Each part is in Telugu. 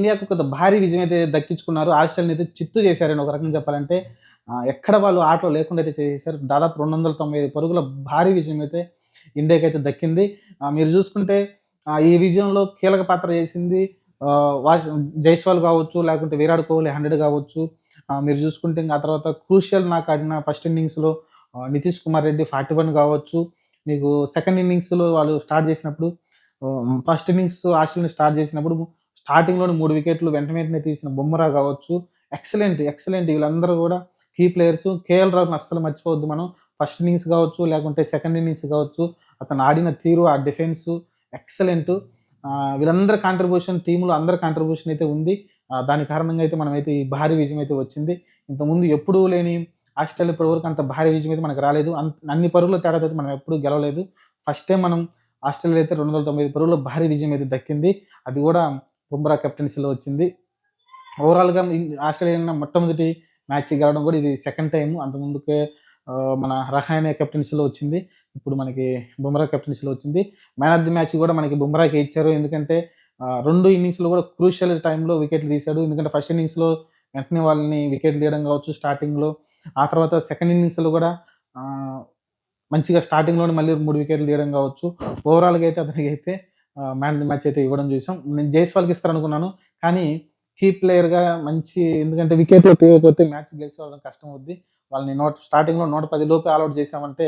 ఇండియాకు కొంత భారీ విజయం అయితే దక్కించుకున్నారు. ఆస్ట్రేలియా అయితే చిత్తు చేశారని ఒక రకంగా చెప్పాలంటే ఎక్కడ వాళ్ళు ఆటలో లేకుండా అయితే చేశారు. దాదాపు రెండు వందల తొంభై ఐదు పరుగుల భారీ విజయం అయితే ఇండియాకి అయితే దక్కింది. మీరు చూసుకుంటే ఈ విజయంలో కీలక పాత్ర చేసింది జైస్వాల్ కావచ్చు లేకుంటే విరాట్ కోహ్లీ హండ్రెడ్ కావచ్చు. మీరు చూసుకుంటే ఇంకా ఆ తర్వాత క్రూషియల్ నాకు ఆడిన ఫస్ట్ ఇన్నింగ్స్లో నితీష్ కుమార్ రెడ్డి ఫార్టీ వన్ కావచ్చు. మీకు సెకండ్ ఇన్నింగ్స్లో వాళ్ళు స్టార్ట్ చేసినప్పుడు ఫస్ట్ ఇన్నింగ్స్ ఆస్ట్రేలియా స్టార్ట్ చేసినప్పుడు స్టార్టింగ్లోని మూడు వికెట్లు వెంట వెంటనే తీసిన బొమ్మరా కావచ్చు. ఎక్సలెంట్ ఎక్సలెంట్ వీళ్ళందరూ కూడా కీ ప్లేయర్స్ కేఎల్ రాహుల్ని అస్సలు మర్చిపోవద్దు మనం. ఫస్ట్ ఇన్నింగ్స్ కావచ్చు లేకుంటే సెకండ్ ఇన్నింగ్స్ కావచ్చు. అతను ఆడిన తీరు ఆ డిఫెన్స్ ఎక్సలెంట్ వీళ్ళందరి కాంట్రిబ్యూషన్ టీంలో అందరి కాంట్రిబ్యూషన్ అయితే ఉంది. దాని కారణంగా అయితే మనమైతే ఈ భారీ విజయం అయితే వచ్చింది. ఇంతకుముందు ఎప్పుడూ లేని ఆస్ట్రేలియా ఇప్పటి వరకు అంత భారీ విజయం అయితే మనకు రాలేదు. అంత- అన్ని పరుగుల తేడా అయితే మనం ఎప్పుడూ గెలవలేదు. ఫస్ట్ టైం మనం ఆస్ట్రేలియా అయితే రెండు వందల తొంభై పరుగుల భారీ విజయం అయితే దక్కింది. అది కూడా బుమ్రా కెప్టెన్సీలో వచ్చింది. ఓవరాల్గా ఆస్ట్రేలియా మొట్టమొదటి మ్యాచ్ గెలవడం కూడా ఇది సెకండ్ టైం అంతకుముందుకే మన రహాయనే కెప్టెన్సీలో వచ్చింది. ఇప్పుడు మనకి బుమ్రా కెప్టెన్సీలో వచ్చింది. మ్యాన్ ఆఫ్ ది మ్యాచ్ కూడా మనకి బుమ్రాకి ఇచ్చారు. ఎందుకంటే రెండు ఇన్నింగ్స్లో కూడా క్రూషియల్ టైంలో వికెట్లు తీశాడు. ఎందుకంటే ఫస్ట్ ఇన్నింగ్స్లో వెంటనే వాళ్ళని వికెట్లు తీయడం కావచ్చు స్టార్టింగ్లో ఆ తర్వాత సెకండ్ ఇన్నింగ్స్లో కూడా మంచిగా స్టార్టింగ్లోనే మళ్ళీ మూడు వికెట్లు తీయడం కావచ్చు. ఓవరాల్గా అయితే అతనికి అయితే మ్యాన్ ఆఫ్ ది మ్యాచ్ అయితే ఇవ్వడం చూసాం. నేను జైస్వాల్కి ఇస్తారనుకున్నాను. కానీ కీ ప్లేయర్గా మంచి ఎందుకంటే వికెట్లు తీయకపోతే మ్యాచ్ గెలిచేవాళ్ళం కష్టం అవుద్ది. వాళ్ళని నూట స్టార్టింగ్లో నూట పది లోపే ఆల్అౌట్ చేసామంటే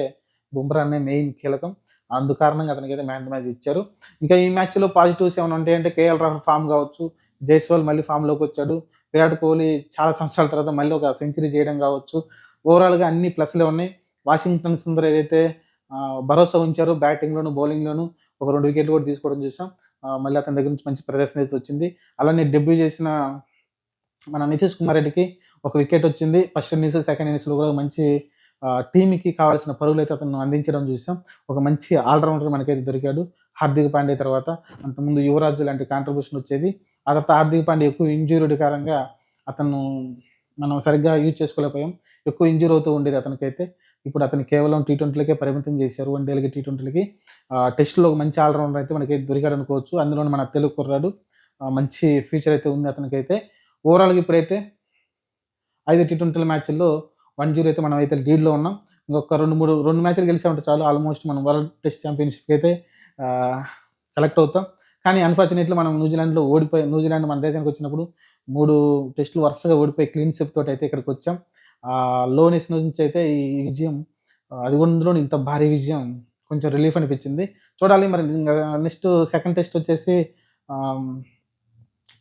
బుమ్రా అనే మెయిన్ కీలకం. అందు కారణంగా అతనికి అయితే మ్యాన్ మ్యాచ్ ఇచ్చారు. ఇంకా ఈ మ్యాచ్లో పాజిటివ్స్ ఏమైనా ఉంటాయంటే కేఎల్ రాహుల్ ఫామ్ కావచ్చు. జైస్వాల్ మళ్ళీ ఫామ్లోకి వచ్చాడు. విరాట్ కోహ్లీ చాలా సంవత్సరాల తర్వాత మళ్ళీ ఒక సెంచరీ చేయడం కావచ్చు. ఓవరాల్గా అన్ని ప్లస్లే ఉన్నాయి. వాషింగ్టన్ సుందర్ ఏదైతే భరోసా ఉంచారో బ్యాటింగ్లోను బౌలింగ్లోను ఒక రెండు వికెట్లు కూడా తీసుకోవడం చూసాం. మళ్ళీ అతని దగ్గర నుంచి మంచి ప్రదర్శన అయితే వచ్చింది. అలానే డెబ్యూ చేసిన మన నితీష్ కుమార్ రెడ్డికి ఒక వికెట్ వచ్చింది. ఫస్ట్ ఇన్నింగ్స్ సెకండ్ ఇన్నింగ్స్లో కూడా మంచి టీంకి కావాల్సిన పరుగులు అయితే అతను అందించడం చూసాం. ఒక మంచి ఆల్రౌండర్ మనకైతే దొరికాడు. హార్దిక్ పాండే తర్వాత అంతకుముందు యువరాజు లాంటి కాంట్రిబ్యూషన్ వచ్చేది. ఆ తర్వాత హార్దిక్ పాండే ఎక్కువ ఇంజూరీడ్ కారణంగా అతను మనం సరిగ్గా యూజ్ చేసుకోలేకపోయాం. ఎక్కువ ఇంజూర్ అవుతూ ఉండేది అతనికైతే. ఇప్పుడు అతను కేవలం టీ ట్వంటీలకే పరిమితం చేశారు. వన్ డేలకి టీ ట్వంటీలకి. టెస్ట్లో ఒక మంచి ఆల్రౌండర్ అయితే మనకి దొరికాడు అనుకోవచ్చు. అందులో మన తెలుగు కుర్రాడు మంచి ఫ్యూచర్ అయితే ఉంది అతనికైతే. ఓవరాల్గా ఇప్పుడైతే ఐదు టీ ట్వంటీల మ్యాచ్ల్లో వన్ జీరో అయితే మనం అయితే లీడ్లో ఉన్నాం. ఇంకొక రెండు మూడు రెండు మ్యాచ్లు గెలిచామంటే చాలు. ఆల్మోస్ట్ మనం వరల్డ్ టెస్ట్ ఛాంపియన్షిప్కి అయితే సెలెక్ట్ అవుతాం. కానీ అన్ఫార్చునేట్లీ మనం న్యూజిలాండ్లో ఓడిపోయి న్యూజిలాండ్ మన దేశానికి వచ్చినప్పుడు మూడు టెస్టులు వరుసగా ఓడిపోయి క్లీన్ స్విప్ తోటి అయితే ఇక్కడికి వచ్చాం. లోనెస్ నుంచి అయితే ఈ విజయం అది అందులో ఇంత భారీ విజయం కొంచెం రిలీఫ్ అనిపించింది. చూడాలి మరి నెక్స్ట్ సెకండ్ టెస్ట్ వచ్చేసి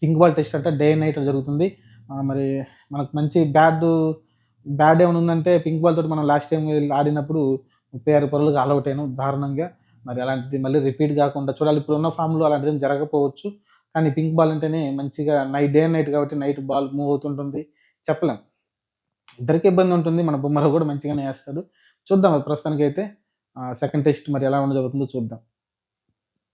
పింక్ బాల్ టెస్ట్ అంటే డే నైట్ జరుగుతుంది. మరి మనకు మంచి బ్యాడ్ బ్యాడ్ ఏమైనా ఉందంటే పింక్ బాల్ తోటి మనం లాస్ట్ టైం ఆడినప్పుడు ముప్పై ఆరు పరులుగా ఆల్అౌట్ అయ్యాను దారుణంగా. మరి అలాంటిది మళ్ళీ రిపీట్ కాకుండా చూడాలి ఇప్పుడు ఉన్న ఫామ్లో అలాంటిది జరగకపోవచ్చు. కానీ పింక్ బాల్ అంటేనే మంచిగా నైట్ డే నైట్ కాబట్టి నైట్ బాల్ మూవ్ అవుతుంటుంది. చెప్పలేం. ఇద్దరికి ఇబ్బంది ఉంటుంది. మన బొమ్మలో కూడా మంచిగానే వేస్తాడు. చూద్దాం మరి ప్రస్తుతానికి అయితే సెకండ్ టెస్ట్ మరి ఎలా ఉండబోతుందో చూద్దాం.